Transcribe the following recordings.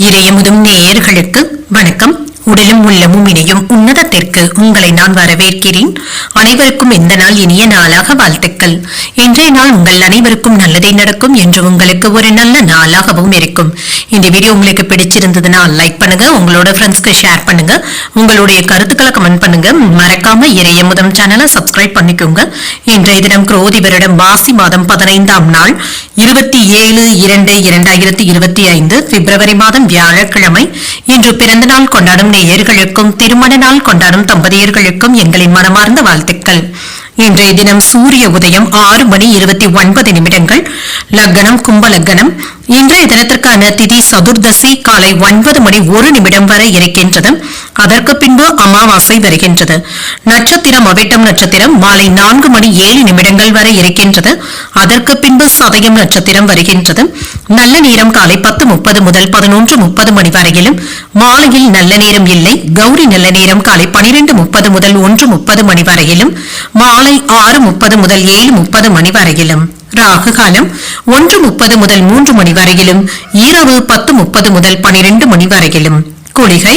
இறையமுதும் நேயர்களுக்கு வணக்கம். உடலும் உள்ளமும் இணையும் உன்னதத்திற்கு உங்களை நான் வரவேற்கிறேன். அனைவருக்கும் இந்த நாள் இனிய நாளாக வாழ்த்துக்கள். இன்றைய நாள் உங்கள் அனைவருக்கும் நல்லதே நடக்கும் என்று உங்களுக்கு ஒரு நல்ல நாளாகவும் இருக்கும். இந்த வீடியோ உங்களுக்கு பிடிச்சிருந்ததுன்னா லைக் பண்ணுங்க உங்களோட ஃப்ரெண்ட்ஸ்க்கு ஷேர் பண்ணுங்க உங்களுடைய கருத்துக்களை கமெண்ட் பண்ணுங்க. மறக்காம இறைய முதம் சேனலை சப்ஸ்கிரைப் பண்ணிக்கோங்க. இன்றைய தினம் குரோதி வருடம் மாசி மாதம் பதினைந்தாம் நாள் இருபத்தி ஏழு இரண்டு இரண்டாயிரத்தி இருபத்தி ஐந்து பிப்ரவரி மாதம் வியாழக்கிழமை. இன்று பிறந்த நாள் கொண்டாடும் நேயர்களுக்கும் திருமண நாள் கொண்டாடும் தம்பதியர்களுக்கும் எங்களின் மனமார்ந்த வாழ்த்துக்கள். இன்றைய தினம் சூரிய உதயம் ஆறு மணி இருபத்தி ஒன்பது நிமிடங்கள். லக்னம் கும்ப லக்னம் இன்றைய தினத்திற்கான திதி சதுர்தசி காலை ஒன்பது மணி ஒரு நிமிடம் வரை இருக்கின்றது. அதற்கு பின்பு அமாவாசை வருகின்றது. நட்சத்திரம் அவிட்டம் நட்சத்திரம் மாலை நான்கு மணி ஏழு நிமிடங்கள் வரை இருக்கின்றது. அதற்கு பின்பு சதயம் நட்சத்திரம் வருகின்றது. நல்ல நேரம் காலை பத்து முப்பது முதல் பதினொன்று முப்பது மணி வரையிலும். மாலையில் நல்ல நேரம் இல்லை. கௌரி நல்ல நேரம் காலை பனிரெண்டு முப்பது முதல் ஒன்று முப்பது மணி வரையிலும். மாலை காலை ஆறு முப்பது முதல் ஏழு முப்பது மணி வரையிலும் ராகு காலம் ஒன்று முப்பது முதல் மூன்று மணி வரையிலும் இரவு பத்து முப்பது முதல் பனிரெண்டு மணி வரையிலும் குளிகை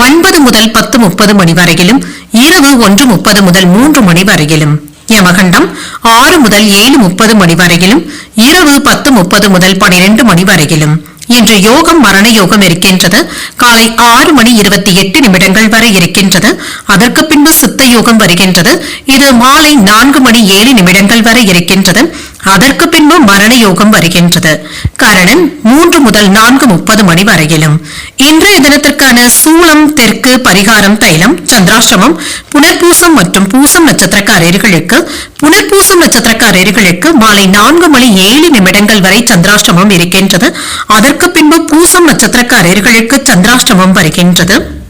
ஒன்பது முதல் பத்து முப்பது மணி வரையிலும் இரவு ஒன்று முப்பது முதல் மூன்று மணி வரையிலும் யமகண்டம் ஆறு முதல் ஏழு முப்பது மணி வரையிலும் இரவு பத்து முப்பது முதல் பனிரெண்டு மணி வரையிலும் இன்று யோகம் மரண யோகம் இருக்கின்றது. காலை ஆறு மணி இருபத்தி எட்டு நிமிடங்கள் வரை இருக்கின்றது. அதற்கு பின்பு சித்த யோகம் வருகின்றது. இது மாலை நான்கு மணி ஏழு நிமிடங்கள் வரை இருக்கின்றது. அதற்கு பின்பு மரண யோகம் வருகின்றது. காரணம் மூன்று முதல் நான்கு முப்பது மணி வரையிலும். இன்றைய தினத்திற்கான சூளம் தெற்கு பரிகாரம் தைலம் சந்திராசிரமம் புனர்பூசம் மற்றும் பூசம் நட்சத்திரக்காரர்களுக்கு புனர்பூசம் நட்சத்திரக்காரர்களுக்கு மாலை நான்கு மணி ஏழு நிமிடங்கள் வரை சந்திராஷ்டமம் இருக்கின்றது. அதற்கு பின்பு பூசம் நட்சத்திரக்காரர்களுக்கு சந்திராஷ்டமம் வருகின்றது.